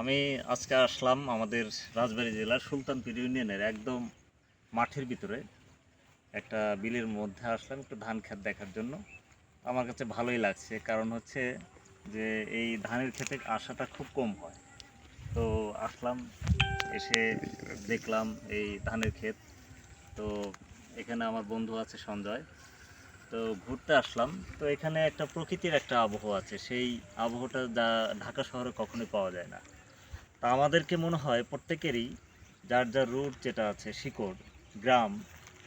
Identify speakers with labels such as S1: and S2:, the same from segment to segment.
S1: আমি আজকে আসলাম আমাদের রাজবাড়ী জেলার সুলতানপুর ইউনিয়নের একদম মাঠের ভিতরে। একটা বিলের মধ্যে আসলাম একটু ধান ক্ষেত দেখার জন্য। আমার কাছে ভালোই লাগছে, কারণ হচ্ছে যে এই ধানের ক্ষেতে আসাটা খুব কম হয়। তো আসলাম, এসে দেখলাম এই ধানের ক্ষেত। তো এখানে আমার বন্ধু আছে সঞ্জয়। তো ঘুরতে আসলাম। তো এখানে একটা প্রকৃতির একটা আবহাওয়া আছে। সেই আবহাওয়াটা যা ঢাকা শহরে কখনোই পাওয়া যায় না। তা আমাদেরকে মনে হয় প্রত্যেকেরই যার যার রুট যেটা আছে, শিকড়, গ্রাম,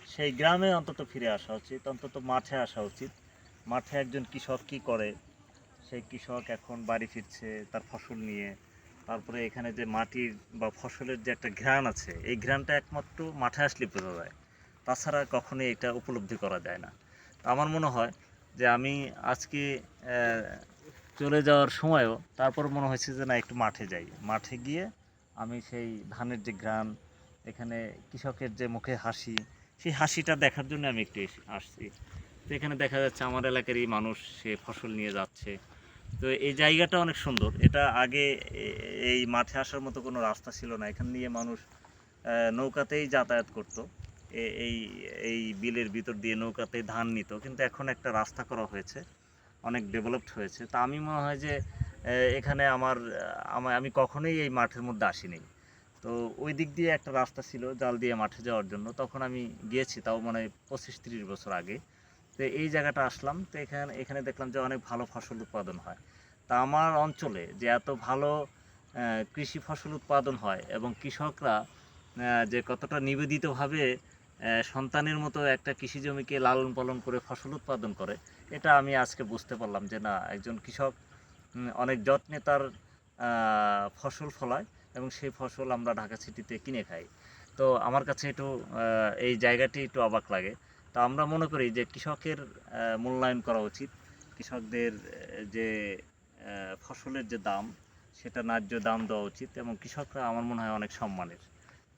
S1: সেই গ্রামে অন্তত ফিরে আসা উচিত, অন্তত মাঠে আসা উচিত। মাঠে একজন কৃষক কী করে? সেই কৃষক এখন বাড়ি ফিরছে, তার ফসল নিয়ে। তারপরে এখানে যে মাটির বা ফসলের যে একটা ঘ্রাণ আছে, এই ঘ্রাণটা একমাত্র মাঠে আসলে বোঝা যায়। তাছাড়া কখনোই এটা উপলব্ধি করা যায় না। আমার মনে হয় যে আমি আজকে চলে যাওয়ার সময়ও তারপর মনে হয়েছে যে না, একটু মাঠে যাই। মাঠে গিয়ে আমি সেই ধানের যে গ্রাম এখানে কৃষকের যে মুখে হাসি, সেই হাসিটা দেখার জন্য আমি একটু আসছি। তো এখানে দেখা যাচ্ছে আমার এলাকারই মানুষ সে ফসল নিয়ে যাচ্ছে। তো এই জায়গাটা অনেক সুন্দর। এটা আগে এই মাঠে আসার মতো কোনো রাস্তা ছিল না। এখান দিয়ে মানুষ নৌকাতেই যাতায়াত করতো। এই এই বিলের ভিতর দিয়ে নৌকাতে ধান নিত। কিন্তু এখন একটা রাস্তা করা হয়েছে। অনেক ডেভেলপড হয়েছে। তা আমি মনে হয় যে এখানে আমার আমি কখনোই এই মাঠের মধ্যে আসিনি। তো ওই দিক দিয়ে একটা রাস্তা ছিল জাল দিয়ে মাঠে যাওয়ার জন্য। তখন আমি গিয়েছি তাও মানে পঁচিশ তিরিশ বছর আগে। তো এই জায়গাটা আসলাম। তো এখানে এখানে দেখলাম যে অনেক ভালো ফসল উৎপাদন হয়। তা আমার অঞ্চলে যে এত ভালো কৃষি ফসল উৎপাদন হয় এবং কৃষকরা যে কতটা নিবেদিতভাবে সন্তানের মতো একটা কৃষি জমিকে লালন পালন করে ফসল উৎপাদন করে, এটা আমি আজকে বুঝতে পারলাম যে না, একজন কৃষক অনেক যত্নে তার ফসল ফলায় এবং সেই ফসল আমরা ঢাকা সিটিতে কিনে খাই। তো আমার কাছে একটু এই জায়গাটি একটু অবাক লাগে। তো আমরা মনে করি যে কৃষকের মূল্যায়ন করা উচিত। কৃষকদের যে ফসলের যে দাম, সেটা ন্যায্য দাম দেওয়া উচিত এবং কৃষকরা আমার মনে হয় অনেক সম্মানের।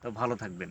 S1: তো ভালো থাকবেন।